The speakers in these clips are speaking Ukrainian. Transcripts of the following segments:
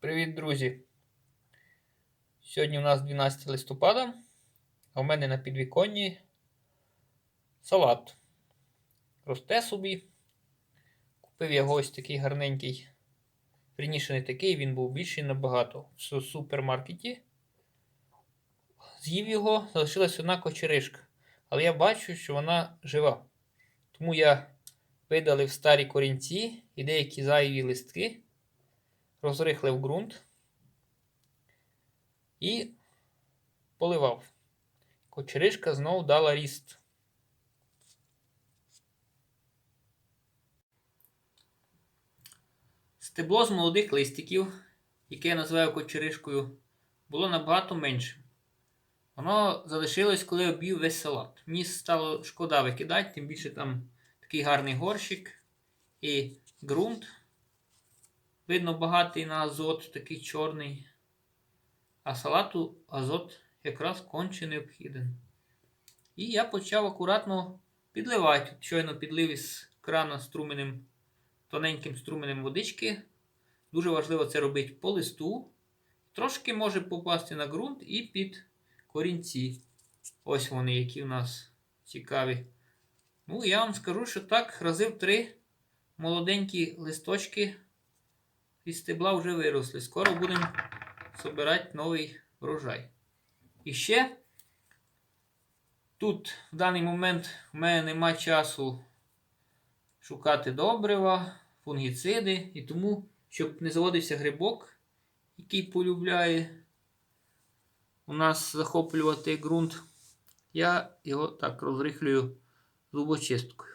Привіт, друзі! Сьогодні у нас 12 листопада, а в мене на підвіконні салат. Росте собі. Купив я ось такий гарненький. Вірніше не такий, він був більший набагато в супермаркеті. З'їв його, залишилась одна кочеришка. Але я бачу, що вона жива. Тому я видалив старі корінці і деякі зайві листки розрихлив ґрунт і поливав. Кочеришка знову дала ріст. Стебло з молодих листиків, яке я називаю кочеришкою, було набагато меншим. Воно залишилось, коли обів весь салат. Мені стало шкода викидати, тим більше там такий гарний горщик і ґрунт. Видно, багатий на азот, такий чорний. А салату азот якраз конче необхіден. І я почав акуратно підливати. Щойно підлив із крана струменем, тоненьким струменем водички. Дуже важливо це робити по листу. Трошки може попасти на ґрунт і під корінці. Ось вони, які в нас цікаві. Ну, я вам скажу, що так, рази в три молоденькі листочки із стебла вже виросли. Скоро будемо збирати новий врожай. І ще тут в даний момент в мене нема часу шукати добрива, фунгіциди, і тому, щоб не заводився грибок, який полюбляє у нас захоплювати ґрунт, я його так розрихлюю зубочисткою.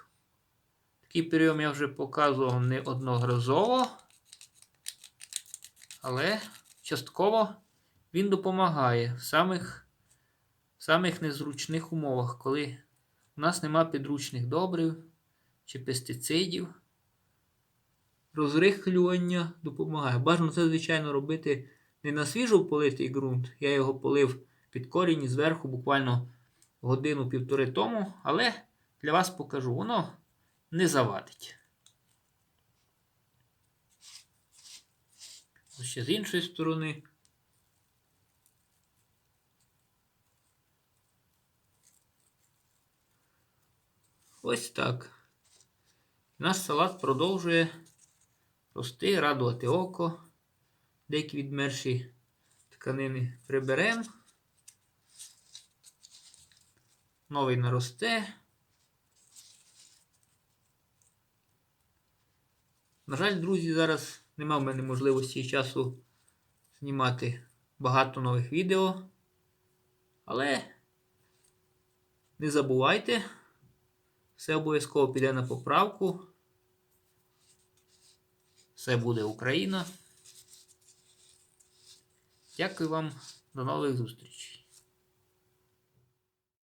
Такий прийом я вже показував неодноразово. Але частково він допомагає в самих, в самих незручних умовах, коли у нас нема підручних добрив чи пестицидів. Розрихлювання допомагає. Бажано це, звичайно, робити не на свіжо политий ґрунт. Я його полив під корінь зверху буквально годину-півтори тому, але для вас покажу, воно не завадить. Ще з іншої сторони. Ось так. Наш салат продовжує рости, радувати око. Деякі відмерші тканини приберемо. Новий наросте. На жаль, друзі, зараз нема в мене можливості і часу знімати багато нових відео. Але не забувайте, все обов'язково піде на поправку. Все буде Україна. Дякую вам, до нових зустрічей.